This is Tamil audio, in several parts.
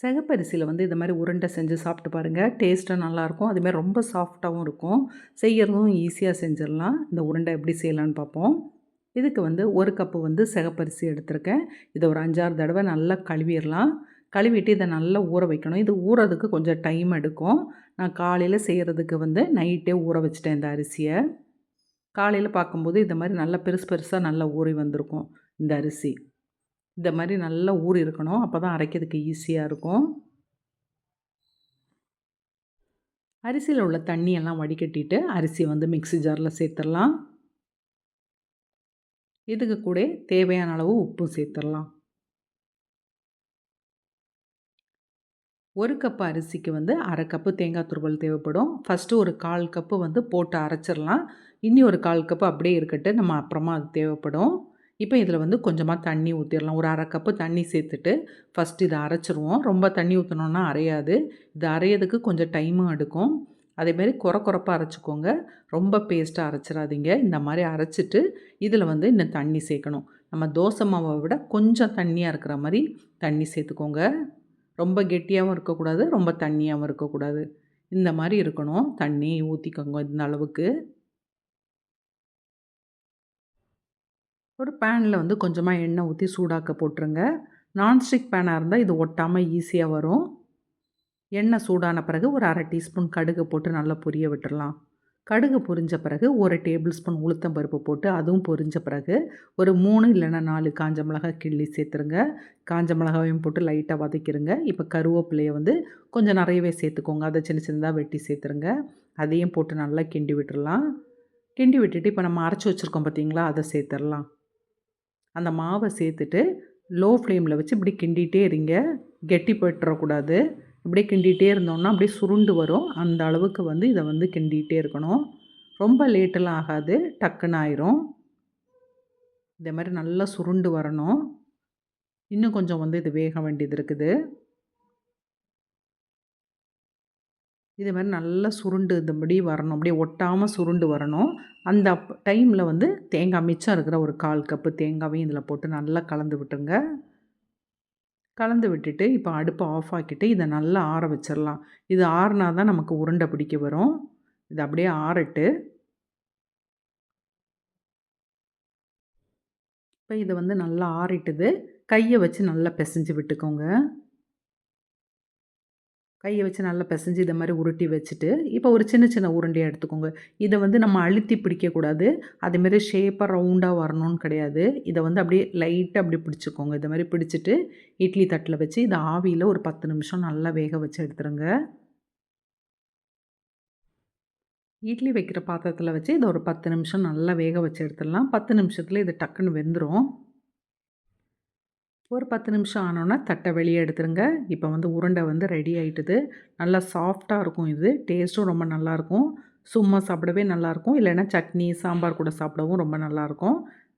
சிகப்பரிசியில் வந்து இந்த மாதிரி உருண்டை செஞ்சு சாப்பிட்டு பாருங்கள் டேஸ்ட்டாக நல்லாயிருக்கும். அதுமாதிரி ரொம்ப சாஃப்டாகவும் இருக்கும். செய்கிறதும் ஈஸியாக செஞ்சிடலாம். இந்த உருண்டை எப்படி செய்யலான்னு பார்ப்போம். இதுக்கு வந்து ஒரு கப்பு வந்து சிகப்பரிசி எடுத்திருக்கேன். இதை ஒரு அஞ்சாறு தடவை நல்லா கழுவிடலாம். கழுவிட்டு இதை நல்லா ஊற வைக்கணும். இது ஊறதுக்கு கொஞ்சம் டைம் எடுக்கும். நான் காலையில் செய்கிறதுக்கு வந்து நைட்டே ஊற வச்சிட்டேன் இந்த அரிசியை. காலையில் பார்க்கும்போது இந்த மாதிரி நல்லா பெருசு பெருசாக நல்லா ஊறி வந்திருக்கும் இந்த அரிசி. இந்த மாதிரி நல்லா ஊறி இருக்கணும். அப்போ தான் அரைக்கிறதுக்கு ஈஸியாக இருக்கும். அரிசியில் உள்ள தண்ணியெல்லாம் வடிகட்டிட்டு அரிசி வந்து மிக்ஸி ஜாரில் சேர்த்துடலாம். இதுக்கு கூட தேவையான அளவு உப்பும் சேர்த்துடலாம். ஒரு கப்பு அரிசிக்கு வந்து அரை கப்பு தேங்காய் துருவல் தேவைப்படும். ஃபஸ்ட்டு ஒரு கால் கப்பு வந்து போட்டு அரைச்சிடலாம். இனி ஒரு கால் கப்பு அப்படியே இருக்கட்டு நம்ம அப்புறமா அது தேவைப்படும். இப்போ இதில் வந்து கொஞ்சமாக தண்ணி ஊற்றிடலாம் ஒரு அரை கப்பு தண்ணி சேர்த்துட்டு ஃபஸ்ட் இதை அரைச்சிருவோம். ரொம்ப தண்ணி ஊற்றணுன்னா அரையாது. இது அரையிறதுக்கு கொஞ்சம் டைமும் எடுக்கும். அதேமாரி குறை குறப்பாக அரைச்சிக்கோங்க. ரொம்ப பேஸ்ட்டாக அரைச்சிடாதீங்க இந்த மாதிரி அரைச்சிட்டு இதில் வந்து இன்னும் தண்ணி சேர்க்கணும். நம்ம தோசை மாவை விட கொஞ்சம் தண்ணியாக இருக்கிற மாதிரி தண்ணி சேர்த்துக்கோங்க. ரொம்ப கெட்டியாகவும் இருக்கக்கூடாது. ரொம்ப தண்ணியாகவும் இருக்கக்கூடாது. இந்த மாதிரி இருக்கணும். தண்ணி ஊற்றிக்கோங்க இந்த அளவுக்கு. ஒரு பேனில் வந்து கொஞ்சமாக எண்ணெய் ஊற்றி சூடாக்க போட்டுருங்க. நான்ஸ்டிக் பேனாக இருந்தால் இது ஒட்டாமல் ஈஸியாக வரும். எண்ணெய் சூடான பிறகு ஒரு அரை டீஸ்பூன் கடுகு போட்டு நல்லா பொரிய விட்டுடலாம் கடுகு பொரிஞ்ச பிறகு ஒரு டேபிள் ஸ்பூன் உளுத்தம் பருப்பு போட்டு அதுவும் பொரிஞ்ச பிறகு ஒரு மூணு இல்லைன்னா நாலு காஞ்ச மிளகாய் கிள்ளி சேர்த்துருங்க. காஞ்ச மிளகாவையும் போட்டு லைட்டாக வதக்கிடுங்க இப்போ கருவேப்பிலையை வந்து கொஞ்சம் நிறையவே சேர்த்துக்கோங்க. அதை சின்ன சின்னதாக வெட்டி சேர்த்துருங்க. அதையும் போட்டு நல்லா கிண்டி விட்டுடலாம் கிண்டி விட்டுட்டு இப்போ நம்ம அரைச்சி வச்சுருக்கோம் பார்த்தீங்களா அதை சேர்த்துடலாம் அந்த மாவை சேர்த்துட்டு லோ ஃப்ளேமில் வச்சு இப்படி கிண்டிகிட்டே இருங்க. கெட்டி போட்டுறக்கூடாது இப்படியே கிண்டிகிட்டே இருந்தோம்னா அப்படியே சுருண்டு வரும். அந்த அளவுக்கு வந்து இதை வந்து கிண்டிகிட்டே இருக்கணும். ரொம்ப லேட்டெல்லாம் ஆகாது. டக்குன்னு ஆயிரும். இதே மாதிரி நல்லா சுருண்டு வரணும். இன்னும் கொஞ்சம் வந்து இது வேக வேண்டியது இருக்குது. இது மாதிரி நல்லா சுருண்டு இந்தபடி வரணும். அப்படியே ஒட்டாமல் சுருண்டு வரணும். அந்த டைமில் வந்து தேங்காய் மிச்சம் இருக்கிற ஒரு கால் கப்பு தேங்காவையும் இதில் போட்டு நல்லா கலந்து விட்டுருங்க. கலந்து விட்டுட்டு இப்போ அடுப்பை ஆஃப் ஆக்கிட்டு இதை நல்லா ஆற வச்சிடலாம் இது ஆறுனா தான் நமக்கு உருண்டை பிடிக்க வரும். இது அப்படியே ஆறட்டு இப்போ இதை வந்து நல்லா ஆறிட்டுது கையை வச்சு நல்லா பிசைஞ்சு விட்டுக்கோங்க. கையை வச்சு நல்லா பிசைஞ்சு இதை மாதிரி உருட்டி வச்சுட்டு இப்போ ஒரு சின்ன சின்ன உருண்டையாக எடுத்துக்கோங்க. இதை வந்து நம்ம அழுத்தி பிடிக்கக்கூடாது. அதேமாரி ஷேப்பாக ரவுண்டாக வரணும்னு கிடையாது. இதை வந்து அப்படியே லைட்டாக அப்படி பிடிச்சிக்கோங்க. இதை மாதிரி பிடிச்சிட்டு இட்லி தட்டில் வச்சு இதை ஆவியில் ஒரு பத்து நிமிஷம் நல்லா வேக வச்சு எடுத்துருங்க. இட்லி வைக்கிற பாத்திரத்தில் வச்சு இதை ஒரு பத்து நிமிஷம் நல்லா வேக வச்சு எடுத்துடலாம். பத்து நிமிஷத்தில் இது டக்குன்னு வெந்துடும் ஒரு பத்து நிமிஷம் ஆனோன்னா தட்டை வெளியே எடுத்துருங்க. இப்போ வந்து உருண்டை வந்து ரெடி ஆகிட்டுது நல்லா சாஃப்டாக இருக்கும் இது. டேஸ்ட்டும் ரொம்ப நல்லாயிருக்கும் சும்மா சாப்பிடவே நல்லாயிருக்கும் இல்லைன்னா சட்னி சாம்பார் கூட சாப்பிடவும் ரொம்ப நல்லாயிருக்கும்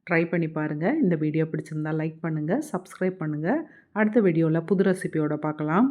ட்ரை பண்ணி பாருங்கள் இந்த வீடியோ பிடிச்சிருந்தா லைக் பண்ணுங்கள் சப்ஸ்கிரைப் பண்ணுங்கள் அடுத்த வீடியோவில் புது ரெசிபியோடு பார்க்கலாம்.